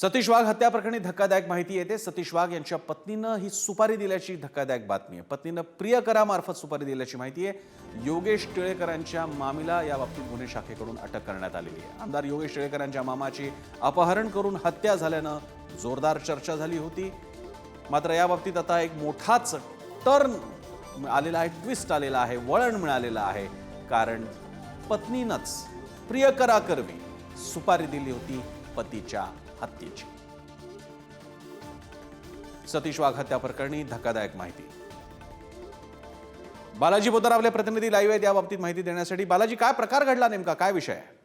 सतीश वाघ हत्या प्रकरणी धक्कादायक माहिती येते. सतीश वाघ यांच्या पत्नीनं ही सुपारी दिल्याची धक्कादायक बातमी आहे. पत्नीनं प्रियकरामार्फत सुपारी दिल्याची माहिती आहे. योगेश टिळेकरांच्या मामीला या बाबतीत गुन्हे शाखेकडून अटक करण्यात आलेली आहे. आमदार योगेश टिळेकरांच्या मामाची अपहरण करून हत्या झाल्यानं जोरदार चर्चा झाली होती. मात्र या बाबतीत आता एक मोठाच टर्न आलेला आहे ट्विस्ट आलेला आहे वळण मिळालेलं आहे. कारण पत्नीनंच प्रियकराकरवी सुपारी दिली होती. पतीच्या हत्येची. सतीश वाघ हत्या प्रकरणी धक्कादायक माहिती. बालाजी बोतर आपले प्रतिनिधी लाईव्ह आहेत याबाबतीत माहिती देण्यासाठी. बालाजी काय प्रकार घडला नेमका? काय विषय? आहे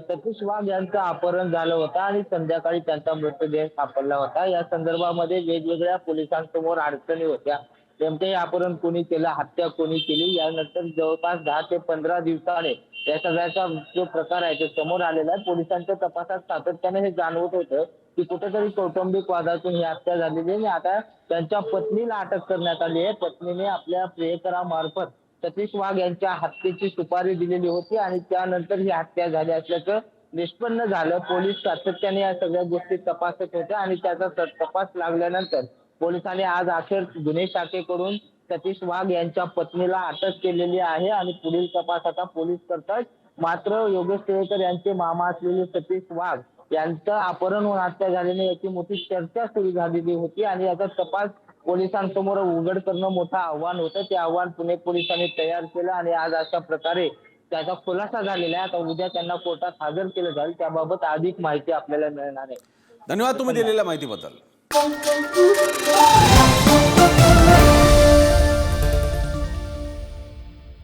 सतीश वाघ यांचं अपहरण झालं होतं आणि संध्याकाळी त्यांचा मृतदेह सापडला होता. या संदर्भामध्ये वेगवेगळ्या पोलिसांसमोर अडचणी होत्या. नेमके अपहरण कोणी केलं हत्या कोणी केली? यानंतर जवळपास दहा ते पंधरा दिवसाने या सगळ्याचा जो प्रकार आहे तो समोर आलेला आहे पोलिसांच्या तपासात सातत्याने हे जाणवत होतं की कुठेतरी कौटुंबिक वादातून ही हत्या झालेली आहे आणि आता त्यांच्या पत्नीला अटक करण्यात आली आहे. पत्नीने आपल्या प्रियकरामार्फत सतीश वाघ यांच्या हत्येची सुपारी दिलेली होती आणि त्यानंतर ही हत्या झाली असल्याचं निष्पन्न झालं. पोलीस सातत्याने या सगळ्या गोष्टी तपासत होत्या आणि त्याचा तपास लागल्यानंतर पोलिसांनी आज अखेर गुन्हे शाखेकडून सतीश वाघ यांच्या पत्नीला अटक केलेली आहे आणि पुढील तपास आता पोलीस करतात मात्र योगेश टिळेकर यांचे मामा असलेले सतीश वाघ यांचं अपहरण होऊन हत्या झाल्याने याची मोठी चर्चा सुरू झालेली होती आणि याचा तपास पोलिसांसमोर उघड करणं मोठं आव्हान होतं. ते आव्हान पुणे पोलिसांनी तयार केलं आणि आज अशा प्रकारे त्याचा खुलासा झालेला आहे. आता उद्या त्यांना कोर्टात हजर केलं जाईल. त्याबाबत अधिक माहिती आपल्याला मिळणार आहे. धन्यवाद तुम्ही दिलेल्या माहितीबद्दल.